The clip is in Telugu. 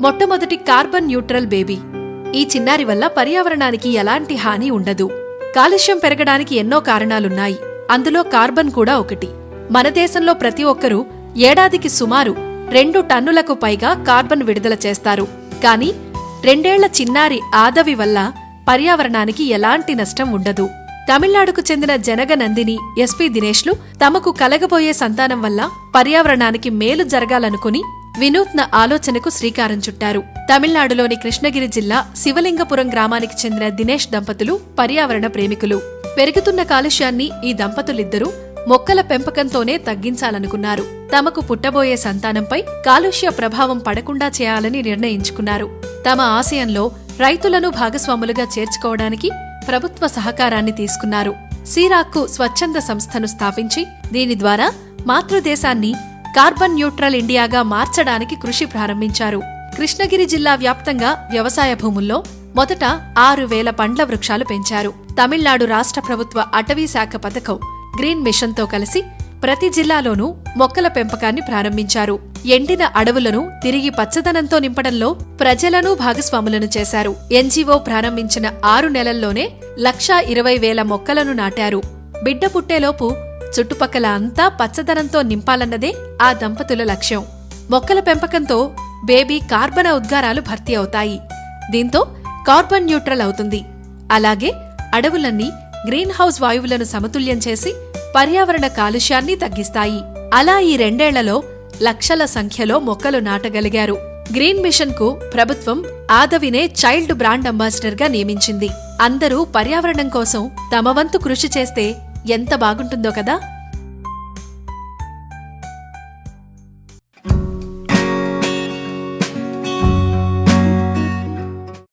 మొట్టమొదటి కార్బన్ న్యూట్రల్ బేబీ. ఈ చిన్నారి వల్ల పర్యావరణానికి ఎలాంటి హాని ఉండదు. కాలుష్యం పెరగడానికి ఎన్నో కారణాలున్నాయి. అందులో కార్బన్ కూడా ఒకటి. మన దేశంలో ప్రతి ఒక్కరూ ఏడాదికి సుమారు రెండు టన్నులకు పైగా కార్బన్ విడుదల చేస్తారు. కానీ రెండేళ్ళ చిన్నారి ఆదవి వల్ల పర్యావరణానికి ఎలాంటి నష్టం ఉండదు. తమిళనాడుకు చెందిన జనగ నందిని ఎస్పీ దినేష్లు తమకు కలగబోయే సంతానం వల్ల పర్యావరణానికి మేలు జరగాలనుకుని వినూత్న ఆలోచనకు శ్రీకారం చుట్టారు. తమిళనాడులోని కృష్ణగిరి జిల్లా శివలింగపురం గ్రామానికి చెందిన దినేష్ దంపతులు పర్యావరణ ప్రేమికులు. పెరుగుతున్న కాలుష్యాన్ని ఈ దంపతులిద్దరూ మొక్కల పెంపకంతోనే తగ్గించాలనుకున్నారు. తమకు పుట్టబోయే సంతానంపై కాలుష్య ప్రభావం పడకుండా చేయాలని నిర్ణయించుకున్నారు. తమ ఆశయంలో రైతులను భాగస్వాములుగా చేర్చుకోవడానికి ప్రభుత్వ సహకారాన్ని తీసుకున్నారు. సీరాక్కు స్వచ్ఛంద సంస్థను స్థాపించి దీని ద్వారా మాతృదేశాన్ని కార్బన్ న్యూట్రల్ ఇండియాగా మార్చడానికి కృషి ప్రారంభించారు. కృష్ణగిరి జిల్లా వ్యాప్తంగా వ్యవసాయ భూముల్లో మొదట ఆరు వేల పండ్ల వృక్షాలు పెంచారు. తమిళనాడు రాష్ట్ర ప్రభుత్వ అటవీ శాఖ పథకం గ్రీన్ మిషన్తో కలిసి ప్రతి జిల్లాలోనూ మొక్కల పెంపకాన్ని ప్రారంభించారు. ఎండిన అడవులను తిరిగి పచ్చదనంతో నింపడంలో ప్రజలను భాగస్వాములను చేశారు. ఎన్జీఓ ప్రారంభించిన ఆరు నెలల్లోనే లక్షా ఇరవై వేల మొక్కలను నాటారు. బిడ్డ పుట్టేలోపు చుట్టుపక్కల అంతా పచ్చదనంతో నింపాలన్నదే ఆ దంపతుల లక్ష్యం. మొక్కల పెంపకంతో బేబీ కార్బన ఉద్గారాలు భర్తీ అవుతాయి. దీంతో కార్బన్ న్యూట్రల్ అవుతుంది. అలాగే అడవులన్నీ గ్రీన్ హౌస్ వాయువులను సమతుల్యం చేసి పర్యావరణ కాలుష్యాన్ని తగ్గిస్తాయి. అలా ఈ రెండేళ్ళలో లక్షల సంఖ్యలో మొక్కలు నాటగలిగారు. గ్రీన్ మిషన్కు ప్రభుత్వం ఆదవినే చైల్డ్ బ్రాండ్ అంబాసిడర్గా నియమించింది. అందరూ పర్యావరణం కోసం తమ వంతు కృషి చేస్తే ఎంత బాగుంటుందో కదా?